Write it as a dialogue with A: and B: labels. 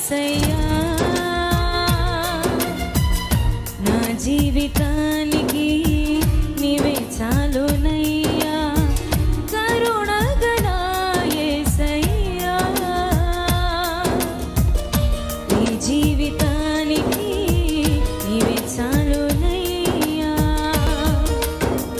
A: ఏసయ్యా నా జీవితాన్ని